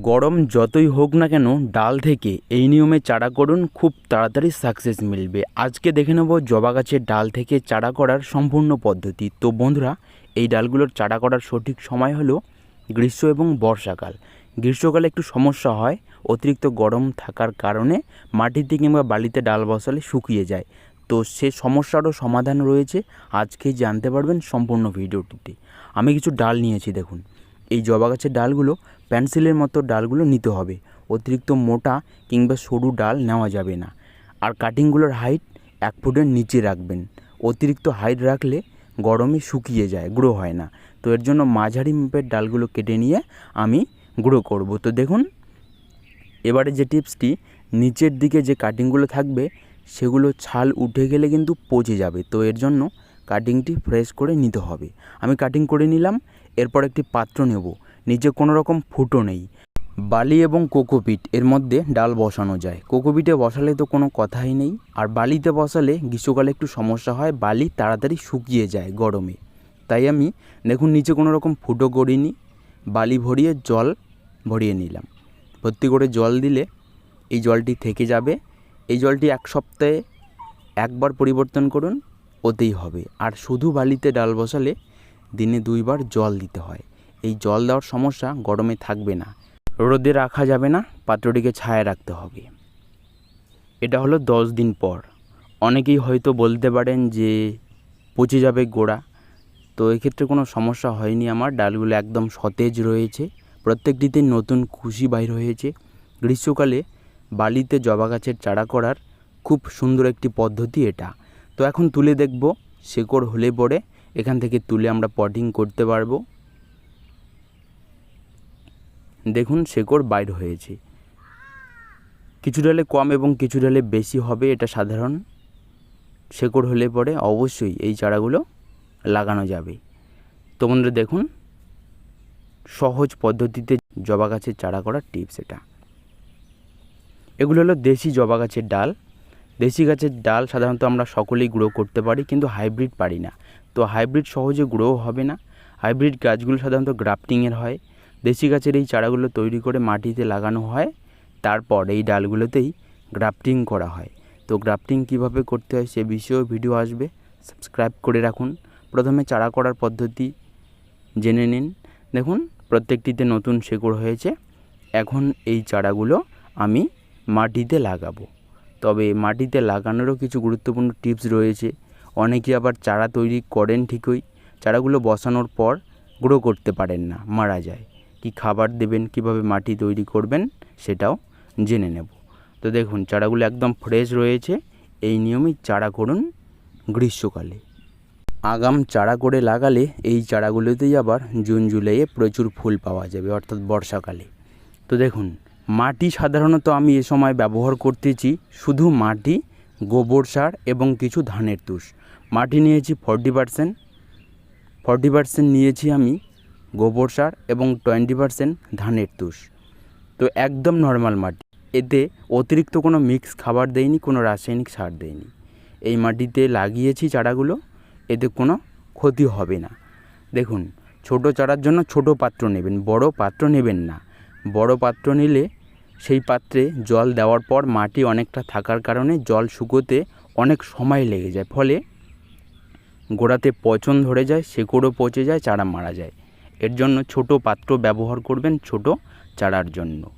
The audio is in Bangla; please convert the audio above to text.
গরম যতই হোক না কেন, ডাল থেকে এই নিয়মে চারা করুন, খুব তাড়াতাড়ি সাকসেস মিলবে। আজকে দেখে নেব জবা গাছের ডাল থেকে চারা করার সম্পূর্ণ পদ্ধতি। তো বন্ধুরা, এই ডালগুলোর চারা করার সঠিক সময় হলো গ্রীষ্ম এবং বর্ষাকাল। গ্রীষ্মকালে একটু সমস্যা হয়, অতিরিক্ত গরম থাকার কারণে মাটিতে কিংবা বালিতে ডাল বসালে শুকিয়ে যায়। তো সে সমস্যারও সমাধান রয়েছে। আজকেই জানতে পারবেন সম্পূর্ণ ভিডিওটিতে। আমি কিছু ডাল নিয়েছি, দেখুন। এই জবা গাছের ডালগুলো পেন্সিলের মতো ডালগুলো নিতে হবে। অতিরিক্ত মোটা কিংবা সরু ডাল নেওয়া যাবে না। আর কাটিংগুলোর হাইট এক ফুটের নিচে রাখবেন। অতিরিক্ত হাইট রাখলে গরমে শুকিয়ে যায় গ্রো হয় না। তো এর জন্য মাঝারি মাপের ডালগুলো কেটে নিয়ে আমি গ্রো করব। তো দেখুন, এবারে যে টিপসটি, নিচের দিকে যে কাটিংগুলো থাকবে, সেগুলো ছাল উঠে গেলে কিন্তু পচে যাবে। তো এর জন্য কাটিংটি ফ্রেশ করে নিতে হবে। আমি কাটিং করে নিলাম এরপর একটি পাত্র নেব। নিচে কোনো রকম ফুটো নেই। বালি এবং কোকোপিট, এর মধ্যে ডাল বসানো যায়। কোকোপিটে বসালে তো কোনো কথাই নেই। আর বালিতে বসালে গ্রীষ্মকালে একটু সমস্যা হয়, বালি তাড়াতাড়ি শুকিয়ে যায় গরমে। তাই আমি, দেখুন, নিচে কোনো রকম ফুটো করিনি। বালি ভরিয়ে জল ভরিয়ে নিলাম। ভর্তি করে জল দিলে এই জলটি থেকে যাবে। এই জলটি এক সপ্তাহে একবার পরিবর্তন করুন, ওতেই হবে। আর শুধু বালিতে ডাল বসালে দিনে দুইবার জল দিতে হয়। এই জল দেওয়ার সমস্যা গরমে থাকবে না। রোদে রাখা যাবে না, পাত্রটিকে ছায়া রাখতে হবে। এটা হলো দশ দিন পর। অনেকেই হয়তো বলতে পারেন যে পচে যাবে গোড়া। তো এক্ষেত্রে কোনো সমস্যা হয়নি আমার। ডালগুলো একদম সতেজ রয়েছে। প্রত্যেকটিতে নতুন খুশি বাইর হয়েছে। গ্রীষ্মকালে বালিতে জবা গাছের চারা করার খুব সুন্দর একটি পদ্ধতি এটা। তো এখন তুলে দেখব, শেকড় হলে পরে এখান থেকে তুলে আমরা পটিং করতে পারব। দেখুন শেকড় বাইর হয়েছে। কিছু ডালে কম এবং কিছু ডালে বেশি হবে, এটা সাধারণ। শেকড় হলে পরে অবশ্যই এই চারাগুলো লাগানো যাবে। তো বন্ধুরা দেখুন, সহজ পদ্ধতিতে জবা গাছের চারা করার টিপস এটা। এগুলো হলো দেশি জবা গাছের ডাল। দেশি গাছের ডাল সাধারণত আমরা সকলেই গ্রো করতে পারি, কিন্তু হাইব্রিড পারি না। তো হাইব্রিড সহজে গ্রো হবে না। হাইব্রিড গাছগুলো সাধারণত গ্রাফটিংয়ের হয়। দেশি গাছের এই চারাগুলো তৈরি করে মাটিতে লাগানো হয়। তারপর এই ডালগুলোতেই গ্রাফটিং করা হয়। তো গ্রাফটিং কীভাবে করতে হয় সে বিষয়েও ভিডিও আসবে। সাবস্ক্রাইব করে রাখুন। প্রথমে চারা করার পদ্ধতি জেনে নিন। দেখুন, প্রত্যেকটিতে নতুন শেকড় হয়েছে। এখন এই চারাগুলো আমি মাটিতে লাগাবো। তবে মাটিতে লাগানোরও কিছু গুরুত্বপূর্ণ টিপস রয়েছে। অনেকে আবার চারা তৈরি করেন ঠিকই, চারাগুলো বসানোর পর গ্রো করতে পারেন না, মারা যায়। কি খাবার দেবেন, কীভাবে মাটি তৈরি করবেন সেটাও জেনে নেব। তো দেখুন, চারাগুলো একদম ফ্রেশ রয়েছে, এই নিয়মেই চারা করুন গ্রীষ্মকালে। আগাম চারা করে লাগালে এই চারাগুলোতেই আবার জুন, জুলাইয়ে প্রচুর ফুল পাওয়া যাবে, অর্থাৎ বর্ষাকালে। তো দেখুন, মাটি সাধারণত আমি এ সময় ব্যবহার করতেছি শুধু মাটি, গোবর সার এবং কিছু ধানের তুষ। মাটি নিয়েছি ফর্টি পারসেন্ট ফর্টি পারসেন্ট নিয়েছি আমি গোবর সার এবং টোয়েন্টি পারসেন্ট ধানের তুষ। তো একদম নর্মাল মাটি। এতে অতিরিক্ত কোনো মিক্স খাবার দেয়নি কোনো রাসায়নিক সার দেয়নি এই মাটিতে লাগিয়েছি চারাগুলো, এতে কোনো ক্ষতি হবে না। দেখুন, ছোট চারার জন্য ছোট পাত্র নেবেন, বড় পাত্র নেবেন না। বড় পাত্র নিলে সেই পাত্রে জল দেওয়ার পর মাটি অনেকটা থাকার কারণে জল শুকোতে অনেক সময় লেগে যায়। ফলে গোড়াতে পচন ধরে যায়, শেকড়ও পচে যায়, চারা মারা যায়। এর জন্য ছোট পাত্র ব্যবহার করবেন ছোট চারার জন্য।